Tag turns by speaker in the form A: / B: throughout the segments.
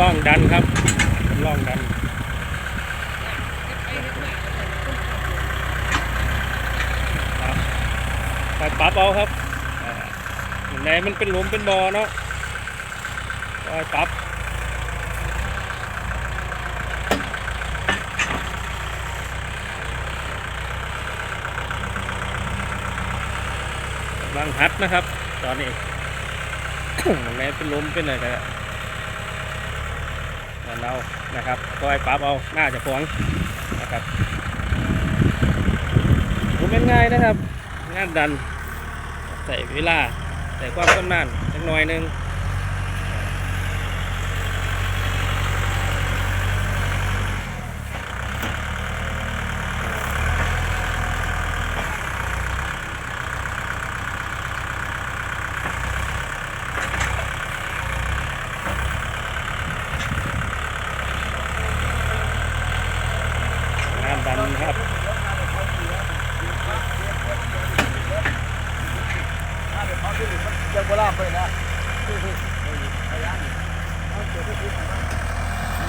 A: ล่องดันครับล่องดันไปปรับเอาครับไหนมันเป็นหลุมเป็นบ่อเนาะก็ปรับกำลังหัดนะครับ ตอนนี้ไหนเป็นหลุมเป็นอะไรกัน อนเรานะครับคอยปรับเอาหน้าจะฟ้องนะครับผมเป็นง่ายนะครับ งานดัน ใส่เวลา ใส่ความชำนาญสักหน่อยนึงงา นดันครับ
B: ยังโบราณไปนะ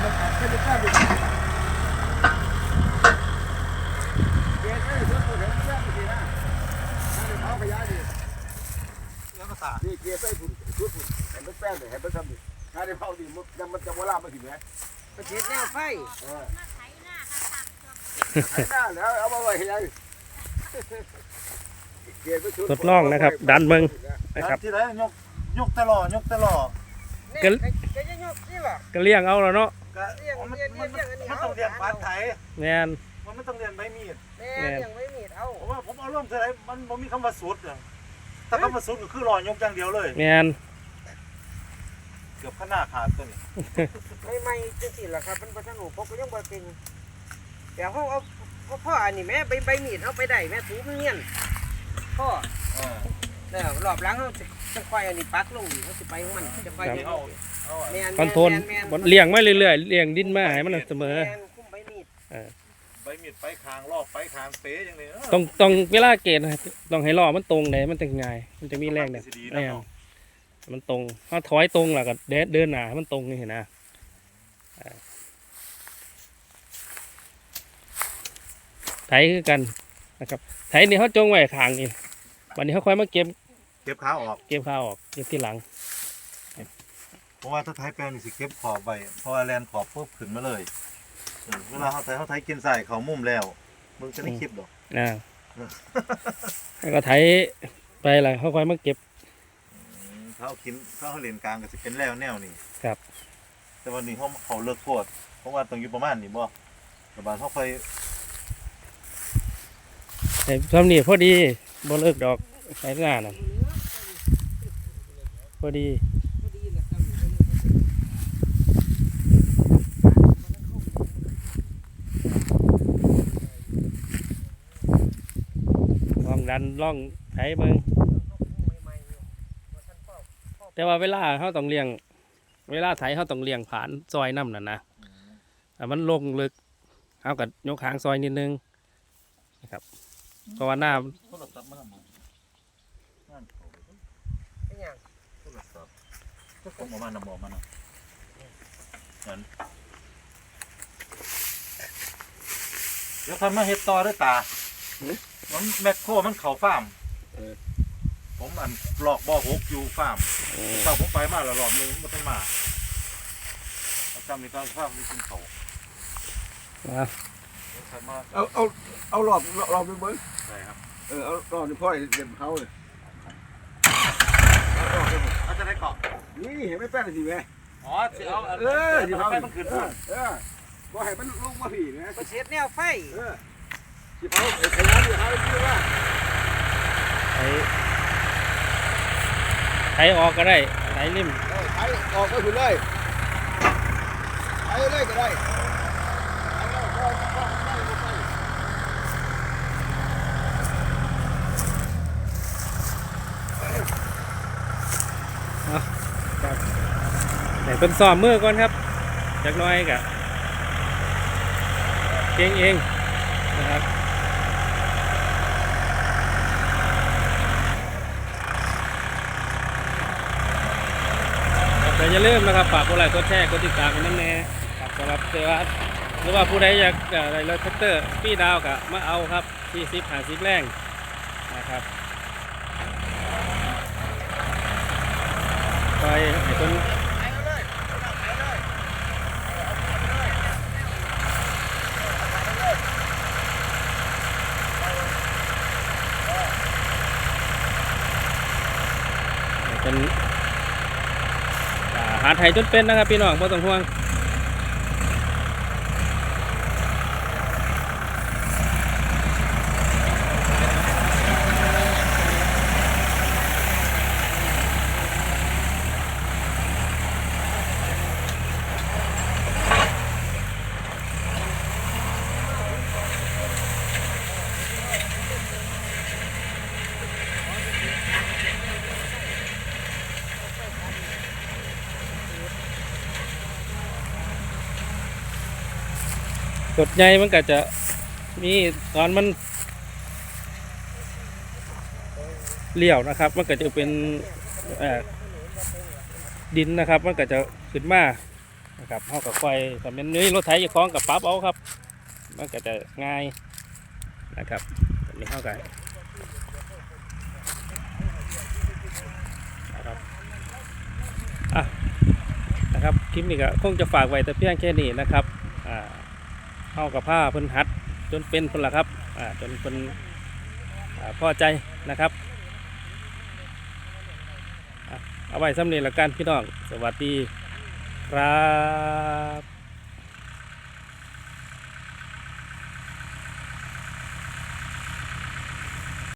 B: มันขาดแค่ข้าวเดียวเดี๋ยให้รถตัวเดียวแค่ข้าวเดียวนี่เกียร์ใส่ฝุ่นชุดฝุ่นเห็นเป็นแป้งเลยเห็นเป็นซ้ำดิถ้าเดี๋ยวเขาดิมันยังมันจะโบรามาถึงไหม
C: ประเทศแนวไฟ
A: ทดลองนะครับ ดันเบิงนะครับ
D: ที่ไหนยกยกตลอดยกตลอด
C: เนี่ยก็จะยกนี่ล่ะ
A: ก็เลี้ยงเอาแล้วเนาะ
D: ก็
C: เรียก
D: มัน
C: เรียก
D: มัน
C: เรียกอันนี้
D: มัน
C: เอา
D: ต้องเรียนปานไทย
A: แมน
D: มันไม่ต้องเรียนใบมีด
C: แม่ยังไม่มีดเอา
D: เพราะว่าผมเอาร่วมเท่าไหรมันบ่มีคำว่าสุดอะถ้าคำว่าสุดก็คือรอยกอย่างเดียวเลย
A: แมน
D: เกือบขนาดขาดตัวนี้
C: ไม่ไม่จังสิล่ะครับมันบ่ทันหูพกก็ยังบ่เก่ง แต่เฮาเอาก็พ่ออันนี้แม่ใบใบมีดเอาไปได้แม่ถูมันเนียนพ่อ
D: เออ
C: แล้วรอบหลังเฮาสิจะค่อยอันนี้ปักลงอีกเฮาสิไปของมันจะไป
D: เอาเอาอะ
C: แม่น
A: คอนโทรลเลี้ยงไว้เรื่อยๆเลี้ยงดินมาให้มันเสมอ
C: แม่นคุ้มใบมีด
D: ใบมีดไปคางรอบไปคางเป๊ะอย่างนี้เออ
A: ต้องต้องเวลาเกณฑ์นะต้องให้ล้อมันตรงไหนมันจะง่าย มันจะมีแรงเนี่ย
D: สิดี
A: แม่
D: นะ
A: น
D: เนาะ
A: มันตรงถ้าถอยตรงแล้วก็เดินเดินหน้าให้มันตรงนี่เห็นนะอ่า ไถคือกันนะครับไถนี่เขาจงไว้ข้างนี่วันนี้เขาค่อยมาเก็บ
D: เก็บขาออก
A: เก็บข้าวออกเก็บที่หลัง
D: เพราะว่าถ้าไทยแปลงนี่สิเก็บขอบไว้เพราะว่าแลนขอบปุ๊บขึ้นมาเลยเออเวลาเขาไทยเขาไทยกินใส่เขามุมแล้วมึงจะได้คลิปดอก
A: นะแล้วก็ไถไปแล้วเขาค่อยมาเก็บ
D: อืมเขาเอากินเขาเอาเหรียญกลางก็สิเป็นแล้วแนวนี้
A: ครับ
D: แต่วันนี้เขาเขาเลิกโทษเพราะว่าต้องอยู่ประมาณนี้บ่แต่บานเขาไป
A: แต่ทำนี่พอดีบ่เลิกดอกไถหน้าน่ะพอดี
C: ครับ
A: ลองดันล่องไถเบิ่งแต่ว่าเวลาเขาต้องเลี้ยง เวลาไถเขาต้องเลี้ยงผ่านซอยน้ำน่ะนะแต่มันลงลึกเอากับยกหางซอยนิดนึงนะครับ เพราะว่าหน้า
D: โทรศัพท์มาทำไมนั่นเขา
C: เป็นหยัง
D: โทรศัพท์ก็ผมเอามานำบอกมานะนั่นเดี๋ยวทำมาเฮ็ดต่อด้วยตามันแมคโครมันเข่าฟาร์มผมอันหลอกบ่อหกอยู่ฟาร์มเช้าผมไปมาแล้วรอบหนึงมันต้องมาจำในการฟาร์มมีกินเขา
A: อะ
D: เดี๋ยวทำมา
B: เอาเอาเอารอบรอบนึงเบิ้ง
D: ใช่ครับ
B: เออเอารอบนึงพ่อเด็มเขาเลย
D: เขาจะได้เกาะ
B: นี่เห็นไหมแป้งสิแม่
D: อ๋อสิเอา
B: เออสิ
D: เอา
B: เขา
D: ไปมันขึ้น
B: เอ
D: พุ่
B: อนเออบ่ให้มันลงมาผีนะ
C: ประเทศแนวไฟ
B: เออสิเขาไอ้ขยันอยู่เขาชื่อว่า
A: ไถไถออกก็ได้ไถริม
B: เออไถออกก็คือเลยไถเลยก็ได้เอาแล้วก็ก็ได้ก็ได้
A: เป็นซ้อมมือก่อนครับจากน้อยกะเก่งเองนะครับแต่อย่าลืมนะครับฝากกดไลค์กดแชร์กดติดตามกันนั่นแน่ครับสำหรับเซวัตหรือว่าผู้ใดอยากได้รถแท็กเตอร์พี่ดาวกะมาเอาครับที่ซิปหาซิปแรงนะครับไปให้คน เป็นหาไทยจนเป็นนะครับพี่น้องไม่ต้องห่วง กดใหญ่มันก็จะมีตอนมันเลี้ยวนะครับ มันก็จะเป็นดินนะครับ มันก็จะขึ้นมานะครับเท่ากับไฟแต่เป็นนี้รถไถจะคล้องกับปั๊บเอาครับ มันก็จะง่ายนะครับอันนี้เท่ากันนะครับอะนะครับคลิปนี้ก็คงจะฝากไว้แต่เพียงแค่นี้นะครับ เข้ากับผ้าเพิ่นหัดจนเป็นเพิ่นละครับอ่าจนเป็นอ่นพอใจนะครับเอาไว้สำเร็จละกันพี่น้อง สวัสดีครับ